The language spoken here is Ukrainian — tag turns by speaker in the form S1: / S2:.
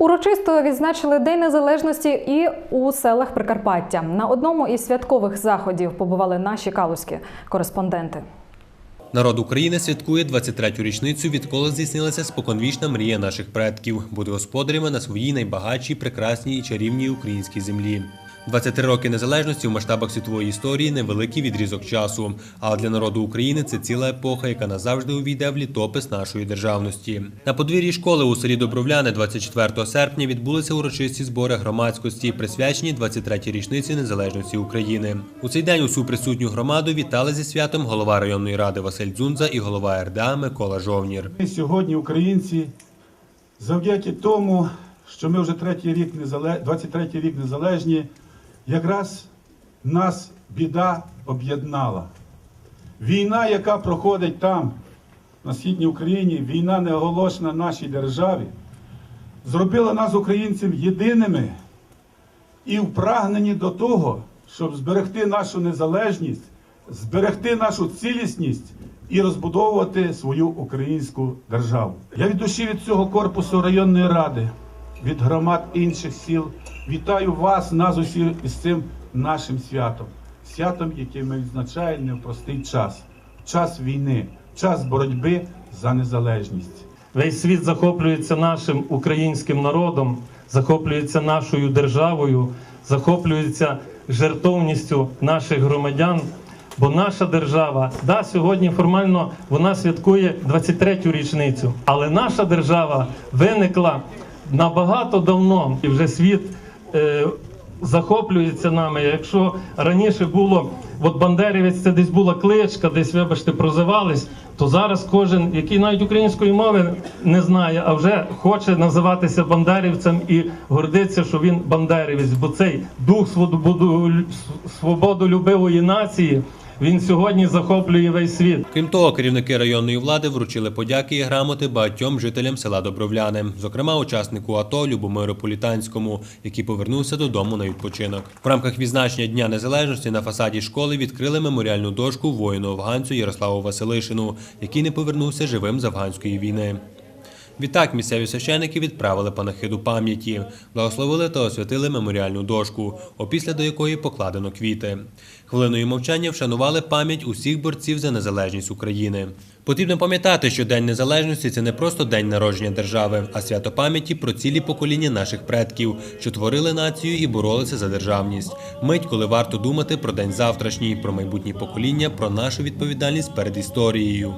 S1: Урочисто відзначили День Незалежності і у селах Прикарпаття. На одному із святкових заходів побували наші калузькі кореспонденти.
S2: Народ України святкує 23-ю річницю, відколи здійснилася споконвічна мрія наших предків бути господарями на своїй найбагатшій, прекрасній і чарівній українській землі. 23 роки незалежності в масштабах світової історії невеликий відрізок часу. А для народу України це ціла епоха, яка назавжди увійде в літопис нашої державності. На подвір'ї школи у селі Добровляне 24 серпня відбулися урочисті збори громадськості, присвячені 23-й річниці незалежності України. У цей день усю присутню громаду вітали зі святом голова районної ради Василь Дзунза і голова РДА Микола Жовнір.
S3: Сьогодні, українці, завдяки тому, що ми вже третій рік незале... 23 рік незалежні, якраз нас біда об'єднала. Війна, яка проходить там, на східній Україні, війна не оголошена нашій державі, зробила нас, українців, єдиними і впрагнені до того, щоб зберегти нашу незалежність, зберегти нашу цілісність і розбудовувати свою українську державу. Я від душі від цього корпусу районної ради, від громад інших сіл вітаю вас, нас усіх із цим нашим святом, святом, яке ми відзначаємо не в простий час, час війни, час боротьби за незалежність.
S4: Весь світ захоплюється нашим українським народом, захоплюється нашою державою, захоплюється жертовністю наших громадян. Бо наша держава, да, сьогодні формально вона святкує 23-ю річницю, але наша держава виникла набагато давно, і вже світ е, захоплюється нами. Якщо раніше було, от Бандерівець це десь була кличка, десь, вибачте, прозивались, то зараз кожен, який навіть української мови не знає, а вже хоче називатися бандерівцем і гордиться, що він бандерівець, бо цей дух свободолюбивої нації. Він сьогодні захоплює весь світ.
S2: Крім того, керівники районної влади вручили подяки і грамоти багатьом жителям села Добровляне, зокрема учаснику АТО Любомиру Політанському, який повернувся додому на відпочинок. В рамках відзначення Дня Незалежності на фасаді школи відкрили меморіальну дошку воїну афганцю Ярославу Василишину, який не повернувся живим з афганської війни. Відтак місцеві священики відправили панахиду пам'яті, благословили та освятили меморіальну дошку, опісля до якої покладено квіти. Хвилиною мовчання вшанували пам'ять усіх борців за незалежність України. Потрібно пам'ятати, що День Незалежності це не просто день народження держави, а свято пам'яті про цілі покоління наших предків, що творили націю і боролися за державність. Мить, коли варто думати про день завтрашній, про майбутні покоління, про нашу відповідальність перед історією.